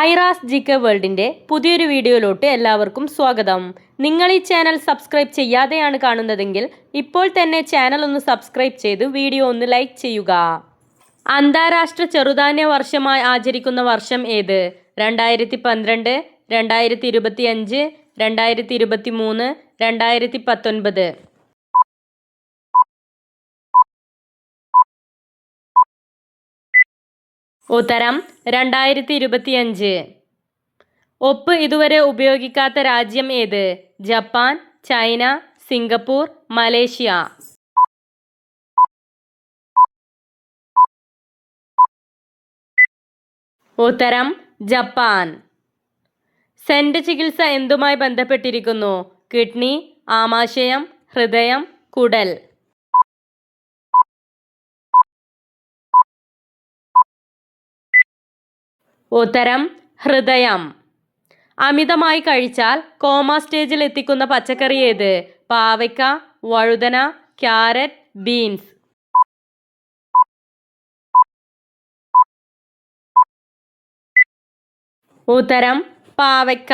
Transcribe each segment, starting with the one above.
Aira's G K വേൾഡിന്റെ പുതിയൊരു വീഡിയോയിലോട്ട് എല്ലാവർക്കും സ്വാഗതം. നിങ്ങൾ ഈ ചാനൽ സബ്സ്ക്രൈബ് ചെയ്യാതെയാണ് കാണുന്നതെങ്കിൽ ഇപ്പോൾ തന്നെ ചാനൽ ഒന്ന് സബ്സ്ക്രൈബ് ചെയ്ത് വീഡിയോ ഒന്ന് ലൈക്ക് ചെയ്യുക. അന്താരാഷ്ട്ര ചെറുധാന്യ വർഷമായി ആചരിക്കുന്ന വർഷം ഏത്? രണ്ടായിരത്തി പന്ത്രണ്ട് രണ്ടായിരത്തി ഇരുപത്തി അഞ്ച് രണ്ടായിരത്തി ഇരുപത്തി മൂന്ന് രണ്ടായിരത്തി പത്തൊൻപത് ഉത്തരം രണ്ടായിരത്തി ഇരുപത്തിയഞ്ച് ഒപ്പ് ഇതുവരെ ഉപയോഗിക്കാത്ത രാജ്യം ഏത്? Japan China Singapore Malaysia. ഉത്തരം ജപ്പാൻ. സെന്റ് ചികിത്സ എന്തുമായി ബന്ധപ്പെട്ടിരിക്കുന്നു? കിഡ്നി ആമാശയം ഹൃദയം കുടൽ. ഉത്തരം ഹൃദയം. അമിതമായി കഴിച്ചാൽ കോമ സ്റ്റേജിൽ എത്തിക്കുന്ന പച്ചക്കറി ഏത്? പാവയ്ക്ക വഴുതന ക്യാരറ്റ് ബീൻസ്. ഉത്തരം പാവയ്ക്ക.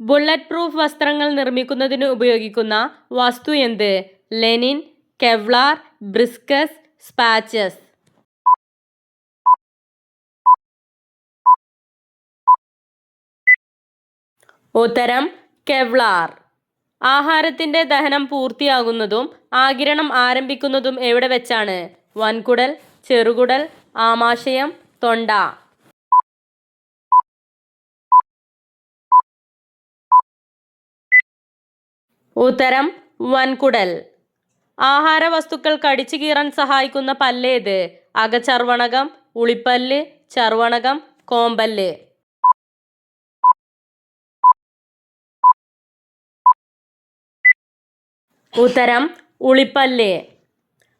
ബുള്ളറ്റ് പ്രൂഫ് വസ്ത്രങ്ങൾ നിർമ്മിക്കുന്നതിന് ഉപയോഗിക്കുന്ന വസ്തു എന്ത്? ലെനിൻ കെവ്ലാർ ബ്രിസ്കസ് സ്പാച്ചസ്. ഉത്തരം കെവ്ലാർ. ആഹാരത്തിന്റെ ദഹനം പൂർത്തിയാകുന്നതും ആകിരണം ആരംഭിക്കുന്നതും എവിടെ വെച്ചാണ്? വൻകുടൽ ചെറുകുടൽ ആമാശയം തൊണ്ട. ഉത്തരം വൻകുടൽ. ആഹാര വസ്തുക്കൾ കടിച്ചു കീറാൻ സഹായിക്കുന്ന പല്ലേത്? അകചർവണകം ഉളിപ്പല്ല് ചർവണകം കോമ്പല്ല്. ഉത്തരം ഉളിപ്പല്ല്.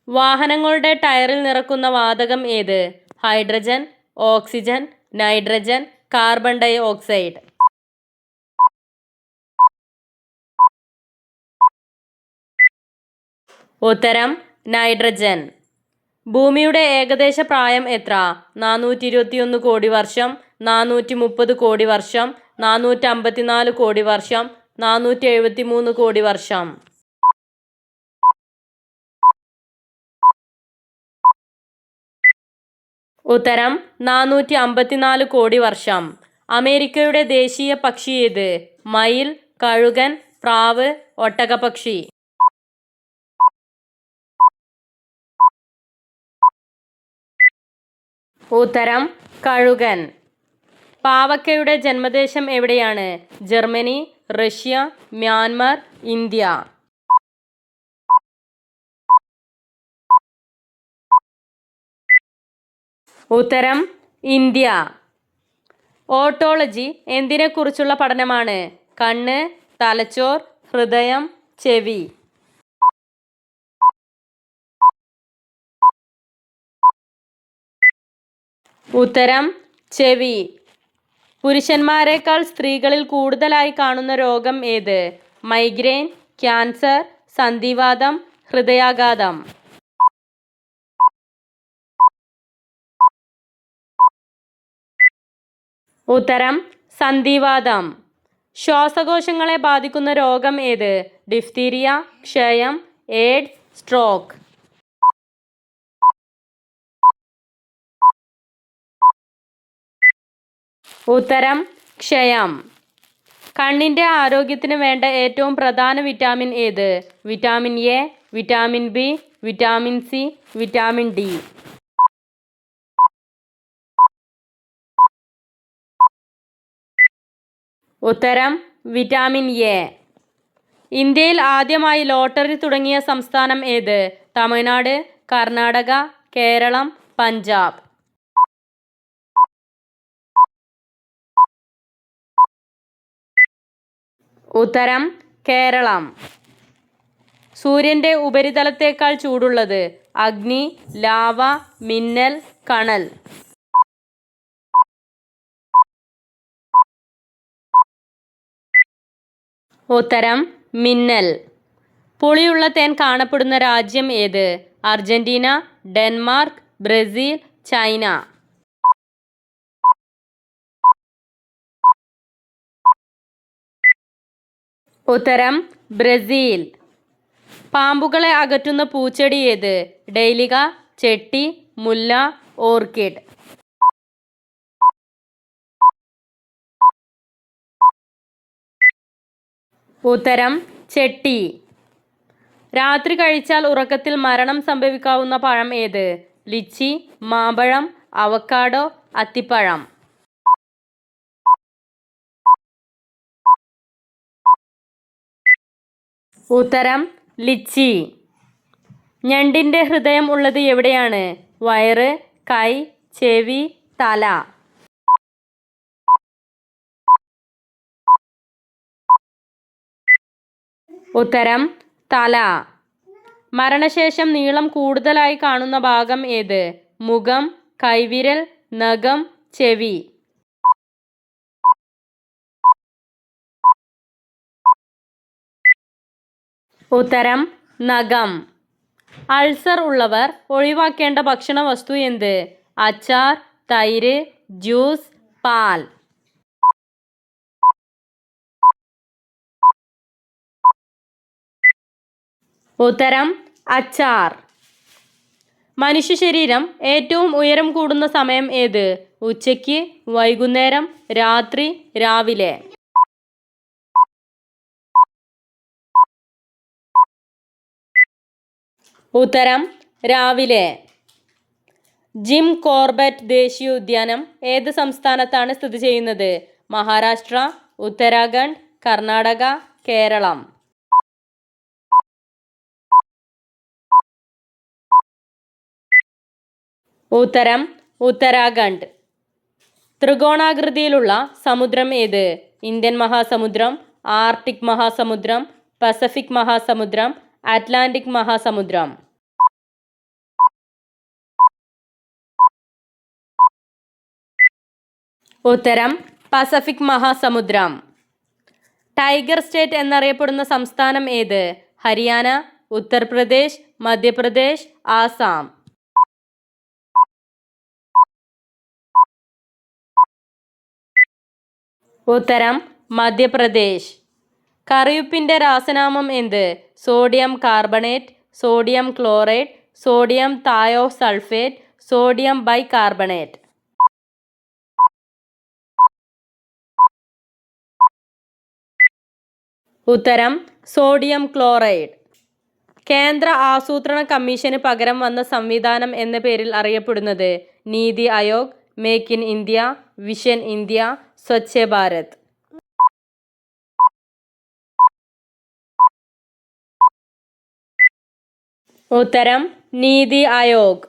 വാഹനങ്ങളുടെ ടയറിൽ നിറക്കുന്ന വാതകം ഏത്? Hydrogen oxygen nitrogen carbon dioxide. ഉത്തരം നൈട്രജൻ. ഭൂമിയുടെ ഏകദേശ പ്രായം എത്ര? നാനൂറ്റി ഇരുപത്തിയൊന്ന് കോടി വർഷം നാനൂറ്റി മുപ്പത് കോടി വർഷം നാനൂറ്റി അമ്പത്തിനാല് കോടി വർഷം നാനൂറ്റി എഴുപത്തി മൂന്ന് കോടി വർഷം. ഉത്തരം നാനൂറ്റി അമ്പത്തിനാല് കോടി വർഷം. അമേരിക്കയുടെ ദേശീയ പക്ഷി ഏത്? മയിൽ കഴുകൻ പ്രാവ് ഒട്ടകപക്ഷി ഉത്തരം കഴുകൻ. പാവക്കയുടെ ജന്മദേശം എവിടെയാണ്? Germany Russia Myanmar India. ഉത്തരം ഇന്ത്യ. ഓട്ടോളജി എന്തിനെക്കുറിച്ചുള്ള പഠനമാണ്? കണ്ണ് തലച്ചോർ ഹൃദയം ചെവി. ഉത്തരം ചെവി. പുരുഷന്മാരെക്കാൾ സ്ത്രീകളിൽ കൂടുതലായി കാണുന്ന രോഗം ഏത്? മൈഗ്രെയിൻ ക്യാൻസർ സന്ധിവാതം ഹൃദയാഘാതം. ഉത്തരം സന്ധിവാതം ശ്വാസകോശങ്ങളെ ബാധിക്കുന്ന രോഗം ഏത്? ഡിഫ്തീരിയ ക്ഷയം എയ്ഡ്സ് സ്ട്രോക്ക്. ഉത്തരം ക്ഷയം. കണ്ണിന്റെ ആരോഗ്യത്തിന് വേണ്ട ഏറ്റവും പ്രധാന വിറ്റാമിൻ ഏത്? Vitamin A vitamin B vitamin C vitamin D. ഉത്തരം വിറ്റാമിൻ എ. ഇന്ത്യയിൽ ആദ്യമായി ലോട്ടറി തുടങ്ങിയ സംസ്ഥാനം ഏത്? തമിഴ്നാട് കർണാടക കേരളം പഞ്ചാബ്. ഉത്തരം കേരളം. സൂര്യന്റെ ഉപരിതലത്തേക്കാൾ ചൂടുള്ളത് അഗ്നി ലാവ മിന്നൽ കണൽ. ഉത്തരം മിന്നൽ. പുളിയുള്ള തേൻ കാണപ്പെടുന്ന രാജ്യം ഏത്? Argentina Denmark Brazil China. ഉത്തരം ബ്രസീൽ. പാമ്പുകളെ അകറ്റുന്ന പൂച്ചെടി ഏത്? ഡെയിലിക ചെട്ടി മുല്ല ഓർക്കിഡ്. ഉത്തരം ചെട്ടി. രാത്രി കഴിച്ചാൽ ഉറക്കത്തിൽ മരണം സംഭവിക്കാവുന്ന പഴം ഏത്? ലിച്ചി മാമ്പഴം അവക്കാഡോ അത്തിപ്പഴം. ഉത്തരം ലിച്ചി. ഞണ്ടിന്റെ ഹൃദയം ഉള്ളത് എവിടെയാണ്? വയറ് കൈ ചെവി തല. ഉത്തരം തല. മരണശേഷം നീളം കൂടുതലായി കാണുന്ന ഭാഗം ഏത്? മുഖം കൈവിരൽ നഖം ചെവി. ഉത്തരം നഖം. അൾസർ ഉള്ളവർ ഒഴിവാക്കേണ്ട ഭക്ഷണ വസ്തു എന്ത്? അച്ചാർ തൈര് ജ്യൂസ് പാൽ. ഉത്തരം അച്ചാർ. മനുഷ്യ ശരീരം ഏറ്റവും ഉയരം കൂടുന്ന സമയം ഏത്? ഉച്ചയ്ക്ക് വൈകുന്നേരം രാത്രി രാവിലെ. ഉത്തരം രാവിലെ. ജിം കോർബറ്റ് ദേശീയ ഉദ്യാനം ഏത് സംസ്ഥാനത്താണ് സ്ഥിതി ചെയ്യുന്നത്? മഹാരാഷ്ട്ര ഉത്തരാഖണ്ഡ് കർണാടക കേരളം. ഉത്തരം ഉത്തരാഖണ്ഡ്. ത്രികോണാകൃതിയിലുള്ള സമുദ്രം ഏത്? ഇന്ത്യൻ മഹാസമുദ്രം ആർട്ടിക് മഹാസമുദ്രം പസഫിക് മഹാസമുദ്രം അറ്റ്ലാന്റിക് മഹാസമുദ്രം. ഉത്തരം പസഫിക് മഹാസമുദ്രം. ടൈഗർ സ്റ്റേറ്റ് എന്നറിയപ്പെടുന്ന സംസ്ഥാനം ഏത്? ഹരിയാന ഉത്തർപ്രദേശ് മധ്യപ്രദേശ് ആസാം. ഉത്തരം മധ്യപ്രദേശ്. കറിയുപ്പിന്റെ രാസനാമം എന്ത്? Sodium carbonate sodium chloride sodium thiosulphate sodium bicarbonate ഉത്തരം സോഡിയം ക്ലോറൈഡ് കേന്ദ്ര ആസൂത്രണ കമ്മീഷന് പകരം വന്ന സംവിധാനം എന്ന പേരിൽ അറിയപ്പെടുന്നത് NITI Aayog make in India vision India Swachh Bharat. ഉത്തരം നീതി ആയോഗ്.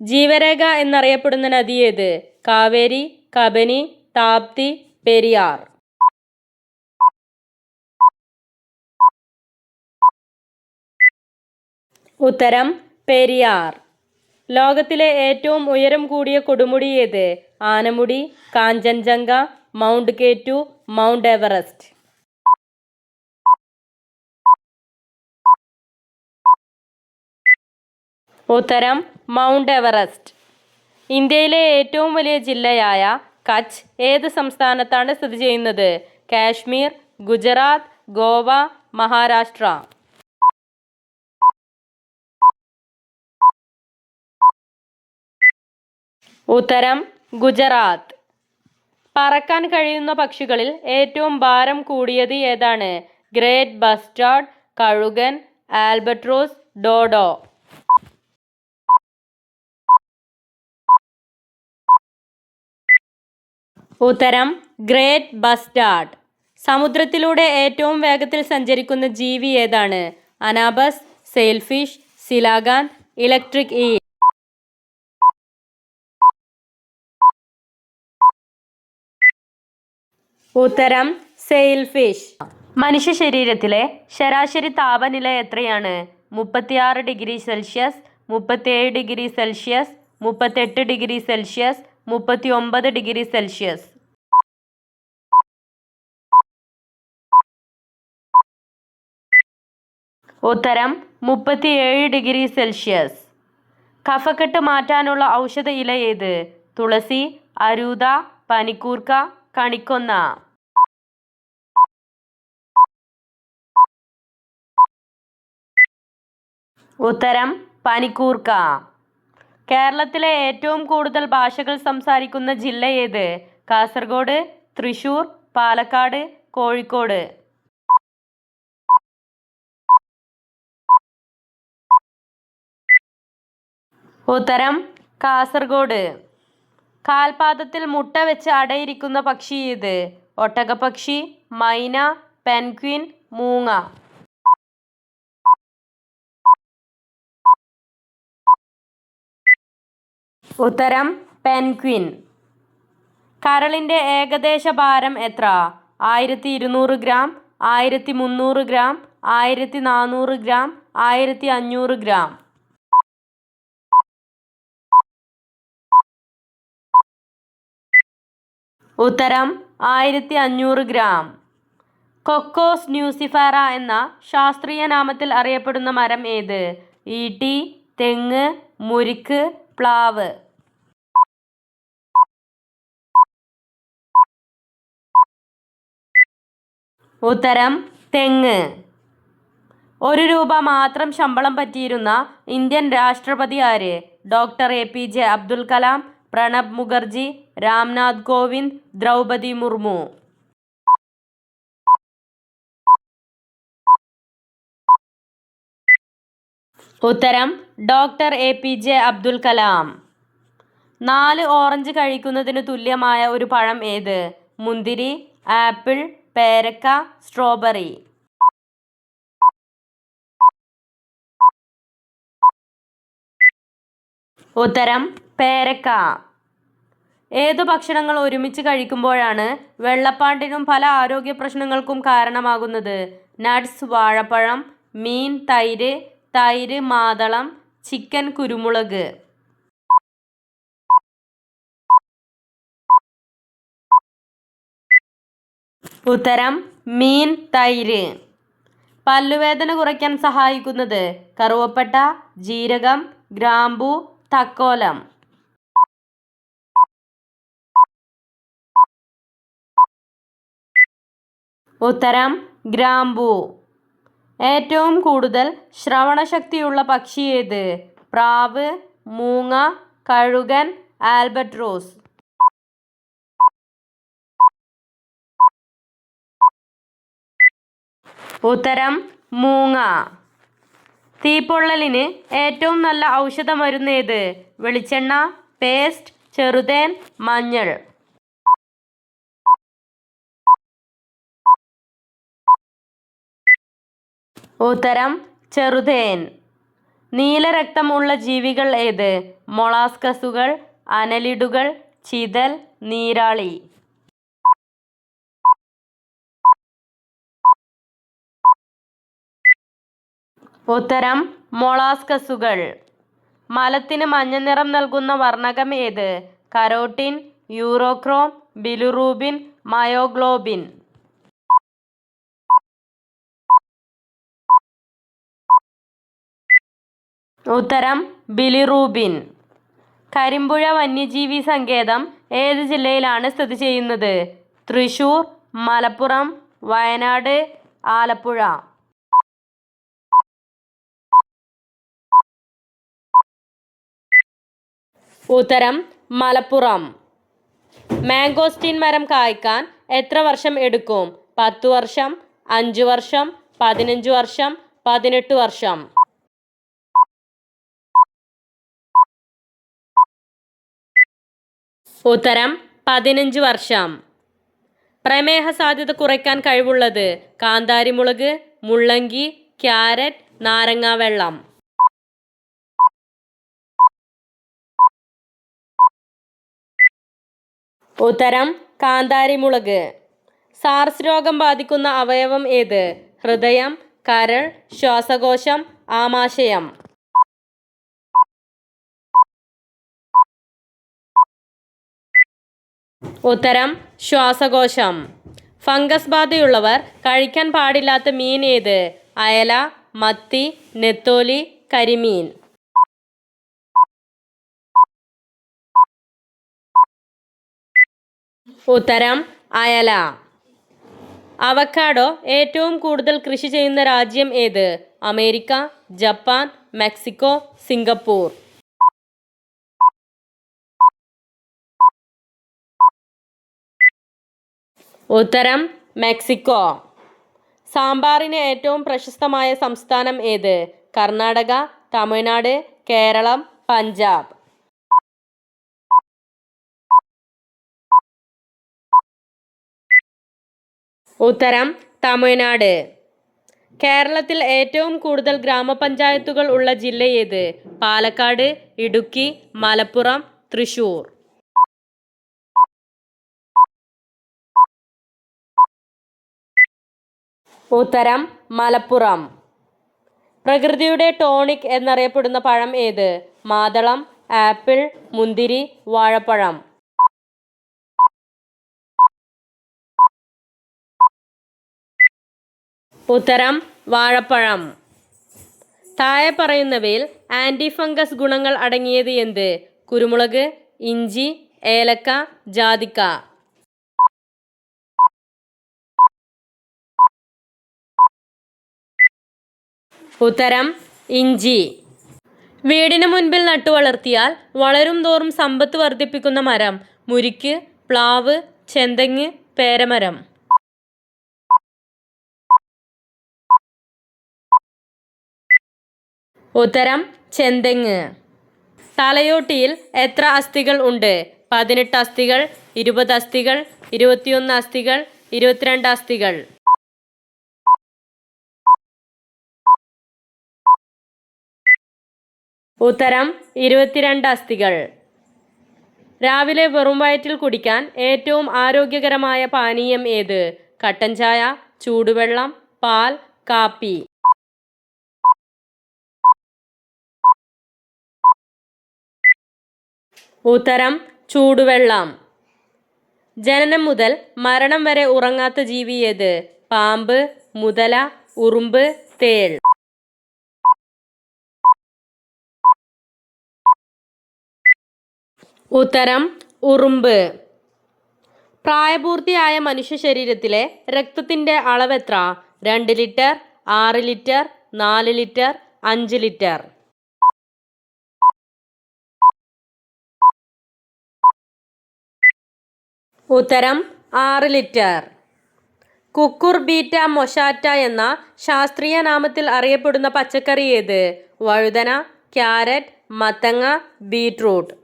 ജീവരേഖ എന്നറിയപ്പെടുന്ന നദി ഏത്? കാവേരി കബനി താപ്തി പെരിയാർ. ഉത്തരം പെരിയാർ. ലോകത്തിലെ ഏറ്റവും ഉയരം കൂടിയ കൊടുമുടി ഏത്? Anamudi Kanchenjunga Mount K two Mount Everest. ഉത്തരം മൗണ്ട് എവറസ്റ്റ്. ഇന്ത്യയിലെ ഏറ്റവും വലിയ ജില്ലയായ കച്ച് ഏത് സംസ്ഥാനത്താണ് സ്ഥിതി ചെയ്യുന്നത്? കാശ്മീർ ഗുജറാത്ത് ഗോവ മഹാരാഷ്ട്ര. ഉത്തരം ഗുജറാത്ത്. പറക്കാൻ കഴിയുന്ന പക്ഷികളിൽ ഏറ്റവും ഭാരം കൂടിയത് ഏതാണ്? ഗ്രേറ്റ് ബസ്റ്റാർഡ് കഴുകൻ ആൽബട്രോസ് ഡോഡോ. ഉത്തരം ഗ്രേറ്റ് ബസ്റ്റാർഡ്. സമുദ്രത്തിലൂടെ ഏറ്റവും വേഗത്തിൽ സഞ്ചരിക്കുന്ന ജീവി ഏതാണ്? അനാബസ് സെയിൽഫിഷ് സിലാഗാൻ ഇലക്ട്രിക് ഈ ഉത്തരം സെയിൽ ഫിഷ് മനുഷ്യ ശരീരത്തിലെ ശരാശരി താപനില എത്രയാണ്? മുപ്പത്തിയാറ് ഡിഗ്രി സെൽഷ്യസ് മുപ്പത്തിയേഴ് ഡിഗ്രി സെൽഷ്യസ് മുപ്പത്തെട്ട് ഡിഗ്രി സെൽഷ്യസ് മുപ്പത്തി ഒമ്പത് ഡിഗ്രി സെൽഷ്യസ്. ഉത്തരം മുപ്പത്തിയേഴ് ഡിഗ്രി സെൽഷ്യസ്. കഫക്കെട്ട് മാറ്റാനുള്ള ഔഷധ ഇല ഏത്? തുളസി അരൂത പനിക്കൂർക്ക കണിക്കൊന്ന ഉത്തരം പനിക്കൂർക്ക. കേരളത്തിലെ ഏറ്റവും കൂടുതൽ ഭാഷകൾ സംസാരിക്കുന്ന ജില്ല ഏത്? കാസർഗോഡ് തൃശൂർ പാലക്കാട് കോഴിക്കോട്. ഉത്തരം കാസർഗോഡ്. കാൽപാദത്തിൽ മുട്ട വെച്ച് അടയിരിക്കുന്ന പക്ഷി ഏത്? ഒട്ടകപ്പക്ഷി മൈന പെൻക്വിൻ മൂങ്ങ. ഉത്തരം പെൻക്വിൻ കരളിന്റെ ഏകദേശ ഭാരം എത്ര? ആയിരത്തി ഇരുന്നൂറ് ഗ്രാം ആയിരത്തി മുന്നൂറ് ഗ്രാം ആയിരത്തി നാനൂറ് ഗ്രാം ആയിരത്തി അഞ്ഞൂറ് ഗ്രാം. ഉത്തരം ആയിരത്തി അഞ്ഞൂറ് ഗ്രാം. കൊക്കോസ് ന്യൂസിഫാറ എന്ന ശാസ്ത്രീയ നാമത്തിൽ അറിയപ്പെടുന്ന മരം ഏത്? ഈട്ടി തെങ്ങ് മുരിക്ക് പ്ലാവ്. ഉത്തരം തെങ്ങ്. ഒരു രൂപ മാത്രം ശമ്പളം പറ്റിയിരുന്ന ഇന്ത്യൻ രാഷ്ട്രപതി ആര്? Doctor A P J Abdul Kalam Pranab Mukherjee Ramnath Kovind Droupadi Murmu. ഉത്തരം doctor A P J Abdul Kalam. നാല് ഓറഞ്ച് കഴിക്കുന്നതിന് തുല്യമായ ഒരു പഴം ഏത്? മുന്തിരി ആപ്പിൾ പേരക്ക സ്ട്രോബെറി. ഉത്തരം പേരക്ക. ഏതു ഭക്ഷണങ്ങൾ ഒരുമിച്ച് കഴിക്കുമ്പോഴാണ് വെള്ളപ്പാണ്ടിനും പല ആരോഗ്യ പ്രശ്നങ്ങൾക്കും കാരണമാകുന്നത്? നട്ട്സ് വാഴപ്പഴം മീൻ തൈര് തൈര് മാതളം ചിക്കൻ കുരുമുളക്. ഉത്തരം മീൻ തൈര്. പല്ലുവേദന കുറയ്ക്കാൻ സഹായിക്കുന്നത് കറുവപ്പട്ട ജീരകം ഗ്രാമ്പു തക്കോലം. ഉത്തരം ഗ്രാമ്പു. ഏറ്റവും കൂടുതൽ ശ്രവണശക്തിയുള്ള പക്ഷി ഏത്? പ്രാവ് മൂങ്ങ കഴുകൻ ആൽബട്രോസ് ഉത്തരം മൂങ്ങ. തീപ്പൊള്ളലിന് ഏറ്റവും നല്ല ഔഷധ മരുന്ന് ഏത്? വെളിച്ചെണ്ണ പേസ്റ്റ് ചെറുതേൻ മഞ്ഞൾ. ഉത്തരം ചെറുതേൻ. നീലരക്തമുള്ള ജീവികൾ ഏത്? മൊളാസ്കസുകൾ അനലിഡുകൾ ചിതൽ നീരാളി. ഉത്തരം മൊളാസ്കസുകൾ. മലത്തിന് മഞ്ഞ നിറം നൽകുന്ന വർണകം ഏത്? Carotene urochrome bilirubin myoglobin. ഉത്തരം ബിലിറൂബിൻ. കരിമ്പുഴ വന്യജീവി സങ്കേതം ഏത് ജില്ലയിലാണ് സ്ഥിതി ചെയ്യുന്നത്? തൃശൂർ മലപ്പുറം വയനാട് ആലപ്പുഴ. ഉത്തരം മലപ്പുറം. മാംഗോസ്റ്റീൻ മരം കായ്ക്കാൻ എത്ര വർഷം എടുക്കും? പത്തു വർഷം അഞ്ച് വർഷം പതിനഞ്ച് വർഷം പതിനെട്ട് വർഷം. ഉത്തരം പതിനഞ്ച് വർഷം. പ്രമേഹ സാധ്യത കുറയ്ക്കാൻ കഴിവുള്ളത് കാന്താരിമുളക് മുള്ളങ്കി ക്യാരറ്റ് നാരങ്ങാ വെള്ളം ഉത്തരം കാന്താരിമുളക്. സാർസ് രോഗം ബാധിക്കുന്ന അവയവം ഏത്? ഹൃദയം കരൾ ശ്വാസകോശം ആമാശയം. ഉത്തരം ശ്വാസകോശം. ഫംഗസ് ബാധയുള്ളവർ കഴിക്കാൻ പാടില്ലാത്ത മീൻ ഏത്? അയല മത്തി നെത്തോലി കരിമീൻ. ഉത്തരം അയല. അവക്കാഡോ ഏറ്റവും കൂടുതൽ കൃഷി ചെയ്യുന്ന രാജ്യം ഏത്? America Japan Mexico Singapore. ഉത്തരം മെക്സിക്കോ. സാമ്പാറിന് ഏറ്റവും പ്രശസ്തമായ സംസ്ഥാനം ഏത്? കർണാടക തമിഴ്നാട് കേരളം പഞ്ചാബ്. ഉത്തരം തമിഴ്നാട്. കേരളത്തിൽ ഏറ്റവും കൂടുതൽ ഗ്രാമപഞ്ചായത്തുകൾ ഉള്ള ജില്ല ഏത്? പാലക്കാട് ഇടുക്കി മലപ്പുറം തൃശൂർ. ഉത്തരം മലപ്പുറം. പ്രകൃതിയുടെ ടോണിക് എന്നറിയപ്പെടുന്ന പഴം ഏത്? മാതളം ആപ്പിൾ മുന്തിരി വാഴപ്പഴം. ഉത്തരം വാഴപ്പഴം. താഴെ പറയുന്നവയിൽ ആന്റി ഫംഗസ് ഗുണങ്ങൾ അടങ്ങിയത് എന്ത്? കുരുമുളക് ഇഞ്ചി ഏലക്ക ജാതിക്ക. ഉത്തരം ഇഞ്ചി. വീടിന് മുൻപിൽ നട്ടുവളർത്തിയാൽ വളരും തോറും സമ്പത്ത് വർദ്ധിപ്പിക്കുന്ന മരം മുരിക്ക് പ്ലാവ് ചെന്തെങ്ങ് പേരമരം. ഉത്തരം ചെന്തെങ്ങ്. തലയോട്ടിയിൽ എത്ര അസ്ഥികൾ ഉണ്ട്? പതിനെട്ട് അസ്ഥികൾ ഇരുപത് അസ്ഥികൾ ഇരുപത്തിയൊന്ന് അസ്ഥികൾ ഇരുപത്തിരണ്ട് അസ്ഥികൾ. ഉത്തരം ഇരുപത്തിരണ്ട് അസ്ഥികൾ. രാവിലെ വെറും വയറ്റിൽ കുടിക്കാൻ ഏറ്റവും ആരോഗ്യകരമായ പാനീയം ഏത്? കട്ടൻ ചായ ചൂടുവെള്ളം പാൽ കാപ്പി. ഉത്തരം ചൂടുവെള്ളം. ജനനം മുതൽ മരണം വരെ ഉറങ്ങാത്ത ജീവി ഏത്? പാമ്പ് മുതല ഉറുമ്പ് തേൾ. ഉത്തരം ഉറുമ്പ്. പ്രായപൂർത്തിയായ മനുഷ്യ ശരീരത്തിലെ രക്തത്തിന്റെ അളവെത്ര രണ്ട് ലിറ്റർ ആറ് ലിറ്റർ നാല് ലിറ്റർ അഞ്ച് ലിറ്റർ. ഉത്തരം ആറ് ലിറ്റർ. കുക്കുർ ബീറ്റ മൊഷാറ്റ എന്ന ശാസ്ത്രീയ നാമത്തിൽ അറിയപ്പെടുന്ന പച്ചക്കറി ഏത്? വഴുതന ക്യാരറ്റ് മത്തങ്ങ ബീട്രൂട്ട്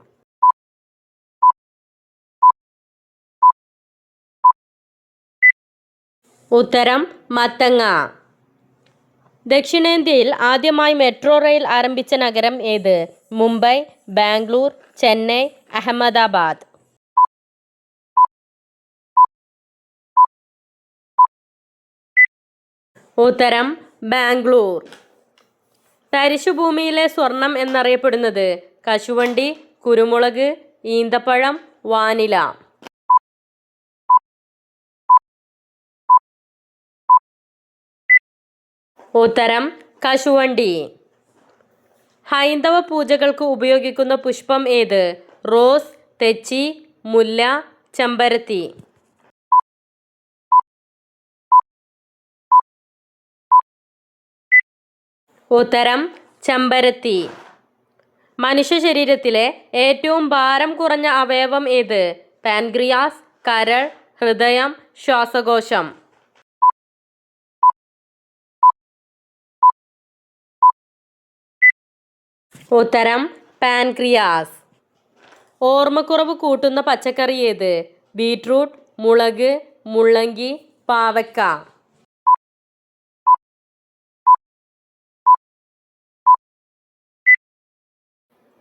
ഉത്തരം മത്തങ്ങ. ദക്ഷിണേന്ത്യയിൽ ആദ്യമായി മെട്രോ റെയിൽ ആരംഭിച്ച നഗരം ഏത്? മുംബൈ ബാംഗ്ലൂർ ചെന്നൈ അഹമ്മദാബാദ്. ഉത്തരം ബാംഗ്ലൂർ. തരിശുഭൂമിയിലെ സ്വർണം എന്നറിയപ്പെടുന്നത് കശുവണ്ടി കുരുമുളക് ഈന്തപ്പഴം വാനില. ഉത്തരം കശുവണ്ടി. ഹൈന്ദവ പൂജകൾക്ക് ഉപയോഗിക്കുന്ന പുഷ്പം ഏത്? റോസ് തെച്ചി മുല്ല ചെമ്പരത്തി. ഉത്തരം ചെമ്പരത്തി. മനുഷ്യ ശരീരത്തിലെ ഏറ്റവും ഭാരം കുറഞ്ഞ അവയവം ഏത്? പാൻക്രിയാസ് കരൾ ഹൃദയം ശ്വാസകോശം. ഉത്തരം പാൻക്രിയാസ്. ഓർമ്മക്കുറവ് കൂട്ടുന്ന പച്ചക്കറി ഏത്? ബീട്രൂട്ട് മുളക് മുള്ളങ്കി പാവക്ക.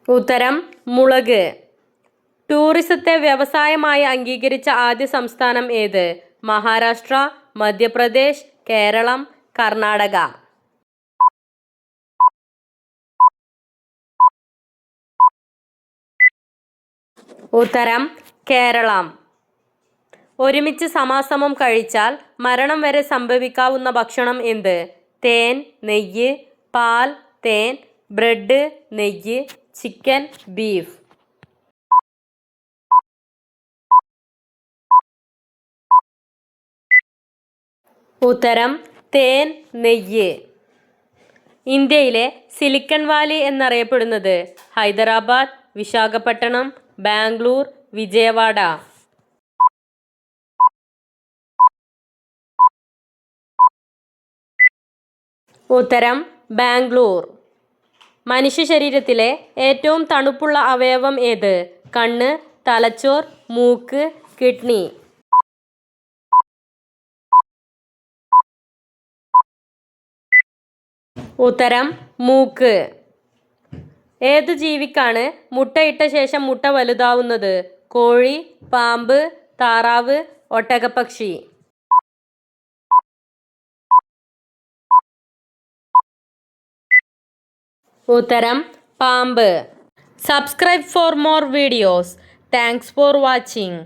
ഉത്തരം മുളക്. ടൂറിസത്തെ വ്യവസായമായി അംഗീകരിച്ച ആദ്യ സംസ്ഥാനം ഏത്? മഹാരാഷ്ട്ര മധ്യപ്രദേശ് കേരളം കർണാടക. ഉത്തരം കേരളം. ഒരുമിച്ച് സമാസമം കഴിച്ചാൽ മരണം വരെ സംഭവിക്കാവുന്ന ഭക്ഷണം എന്ത്? തേൻ നെയ്യ് പാൽ തേൻ ബ്രെഡ് നെയ്യ് ചിക്കൻ ബീഫ്. ഉത്തരം തേൻ നെയ്യ്. ഇന്ത്യയിലെ സിലിക്കൺ വാലി എന്നറിയപ്പെടുന്നത് ഹൈദരാബാദ് വിശാഖപട്ടണം ബാംഗ്ലൂർ വിജയവാഡ. ഉത്തരം ബാംഗ്ലൂർ. മനുഷ്യ ശരീരത്തിലെ ഏറ്റവും തണുപ്പുള്ള അവയവം ഏത്? കണ്ണ് തലച്ചോർ മൂക്ക് കിഡ്നി. ഉത്തരം മൂക്ക്. ഏത് ജീവിക്കാണ് മുട്ടയിട്ട ശേഷം മുട്ട വലുതാവുന്നത്? കോഴി പാമ്പ് താറാവ് ഒട്ടകപ്പക്ഷി. ഉത്തരം പാമ്പ്. Subscribe for more videos thanks for watching